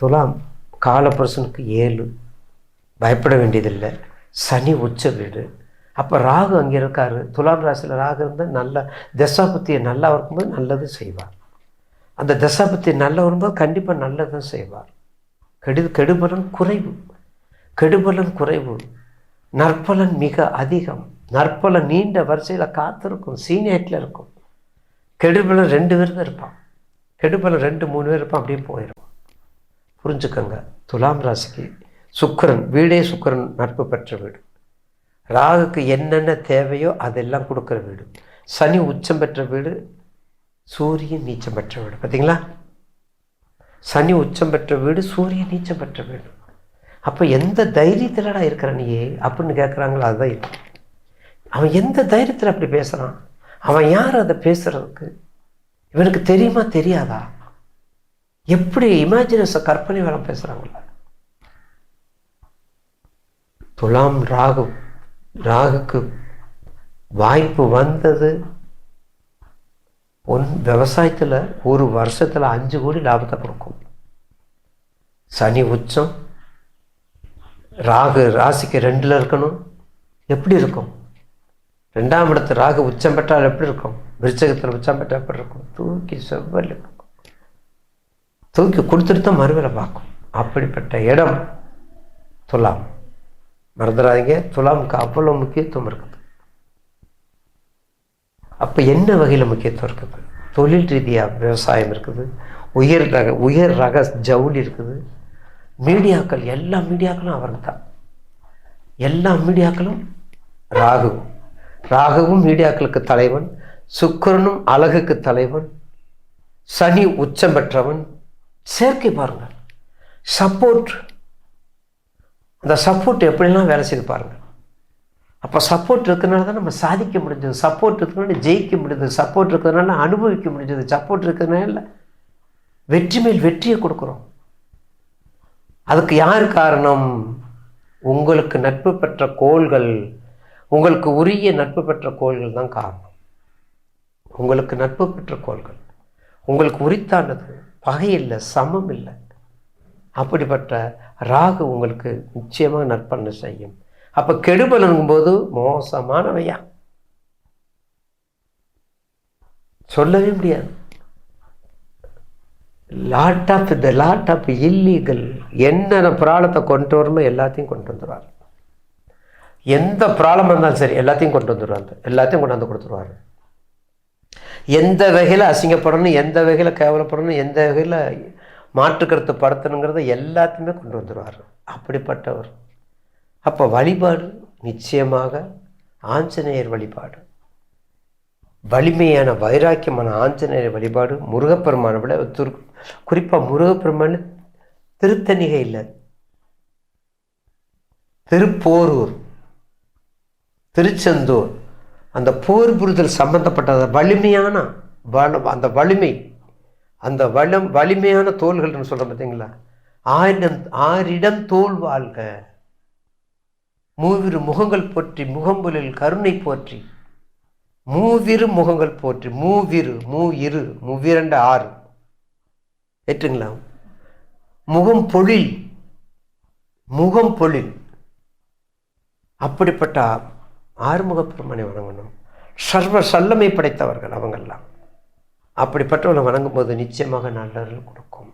துலாம் காலபுருஷனுக்கு ஏழு. பயப்பட வேண்டியதில்லை. சனி உச்ச வீடு. அப்போ ராகு அங்கே இருக்காரு. துலாம் ராசியில் ராகு இருந்தால் நல்ல தசாபுத்தியை நல்லா இருக்கும்போது நல்லது செய்வார். அந்த தசாபுத்தி நல்லா வரும்போது கண்டிப்பாக நல்லதும் செய்வார். கெடு கெடுபலன் குறைவு. கெடுபலன் குறைவு. நற்பலன் மிக அதிகம். நற்பலன் நீண்ட வரிசையில் காத்திருக்கும். சீனியர்ட்டில் இருக்கும். கெடுபலன் ரெண்டு பேர் தான் இருப்பான். கெடுபலன் ரெண்டு மூணு பேர் இருப்பான். அப்படியே போயிடும் புரிஞ்சுக்கோங்க. துலாம் ராசிக்கு சுக்கரன் வீடே சுக்கரன் நட்பு பெற்ற வீடு. ராகுக்கு என்னென்ன தேவையோ அதெல்லாம் கொடுக்குற வீடு. சனி உச்சம் பெற்ற வீடு சூரியன் நீச்சம் பெற்ற வீடு. பார்த்தீங்களா சனி உச்சம் பெற்ற வீடு சூரியன் நீச்சம் பெற்ற வீடு. அப்போ எந்த தைரியத்திலடா இருக்கிற நீயே அப்படின்னு கேட்குறாங்களோ அதுதான் இது. அவன் எந்த தைரியத்தில் அப்படி பேசுகிறான் அவன் யார் அதை பேசுகிறதுக்கு இவனுக்கு தெரியுமா தெரியாதா? எப்படி இமேஜினேஷன் கற்பனை வேலை பேசுகிறாங்கள துலாம் ராகு ராகுக்கு வாய்ப்பு வந்தது. ஒன் விவசாயத்தில் ஒரு வருஷத்தில் அஞ்சு கோடி லாபத்தை கொடுக்கும். சனி உச்சம் ராகு ராசிக்கு ரெண்டில் இருக்கணும். எப்படி இருக்கும்? ரெண்டாம் இடத்து ராகு உச்சம் பெற்றால் எப்படி இருக்கும்? விருச்சகத்தில் உச்சம் பெற்றால் எப்படி இருக்கும்? தூக்கி செவ்வல் இருக்கும் தூக்கி கொடுத்துட்டு தான் மறுவேலை பார்க்கும். அப்படிப்பட்ட இடம் துலாம். மறந்துடாதீங்க. துலாமுக்கு அவ்வளோ முக்கியத்துவம் இருக்குது. அப்போ என்ன வகையில் முக்கியத்துவம் இருக்குது? தொழில் ரீதியாக விவசாயம் இருக்குது. உயர் ரக உயர் ரக ஜவுளி இருக்குது. மீடியாக்கள் எல்லா மீடியாக்களும் அவருக்கு தான் எல்லா மீடியாக்களும் ராகு. ராகுவும் மீடியாக்களுக்கு தலைவன். சுக்கரனும் அழகுக்கு தலைவன். சனி உச்சம் பெற்றவன். செயற்கை பாருங்கள் சப்போர்ட் அந்த சப்போர்ட் எப்படிலாம் வேலை செய்து பாருங்கள் அப்போ சப்போர்ட் இருக்கிறனால தான் நம்ம சாதிக்க முடிஞ்சது. சப்போர்ட் இருக்கிறனால ஜெயிக்க முடிஞ்சது. சப்போர்ட் இருக்கிறதுனால அனுபவிக்க முடிஞ்சது. சப்போர்ட் இருக்கிறதுனால வெற்றி மேல் வெற்றியை கொடுக்குறோம். அதுக்கு யார் காரணம்? உங்களுக்கு நட்பு பெற்ற கோள்கள். உங்களுக்கு உரிய நட்பு பெற்ற கோள்கள் தான் காரணம். உங்களுக்கு நட்பு பெற்ற கோள்கள். உங்களுக்கு உரித்தானது. பகை இல்லை சமம் இல்லை அப்படிப்பட்ட ராகு உங்களுக்கு நிச்சயமாக நற்பண்ண செய்யும். அப்போ கெடுபலனுங்கும்போது மோசமானவையா? சொல்லவே முடியாது. Lot of the lot of illegal என்னென்ன பிராளத்தை கொண்டு வரணுமோ எல்லாத்தையும் கொண்டு வந்துடுவார் எந்த ப்ராப்ளம் இருந்தாலும் சரி எல்லாத்தையும் கொண்டு வந்துடுவாங்க எல்லாத்தையும் கொண்டு வந்து கொடுத்துருவாரு. எந்த வகையில் அசிங்கப்படணும் எந்த வகையில் கேவலப்படணும் எந்த வகையில் மாற்றுக்கருத்து படுத்தணுங்கிறத எல்லாத்தையுமே கொண்டு வந்துடுவார் அப்படிப்பட்டவர். அப்போ வழிபாடு நிச்சயமாக ஆஞ்சநேயர் வழிபாடு. வலிமையான வைராக்கியமான ஆஞ்சநேயர் வழிபாடு முருகப்பெருமானை விட துரு குறிப்பாக முருகப்பெருமான் திருத்தணிகை இல்லை. திருப்போரூர் திருச்செந்தூர் அந்த போர் புரிதல் சம்பந்தப்பட்ட வலிமையான வள அந்த வலிமை அந்த வளம் வலிமையான தோள்கள்னு சொல்கிறோம் பார்த்தீங்களா? ஆயிரம் ஆறிடம் தோல் வாழ்க. மூவிரு முகங்கள் போற்றி முகம்புலில் கருணை போற்றி. மூவிரு முகங்கள் போற்றி மூவிரு மூ இரு மூவிரண்டு ஆறு. ஏற்றுங்களா? முகம் பொழில் முகம் பொழில். அப்படிப்பட்ட ஆறுமுக பெருமனை வணங்கணும். சர்வ சல்லமை படைத்தவர்கள் அவங்கெல்லாம். அப்படிப்பட்டவங்களை வணங்கும் போது நிச்சயமாக நல்லவர்கள் கொடுக்கும்.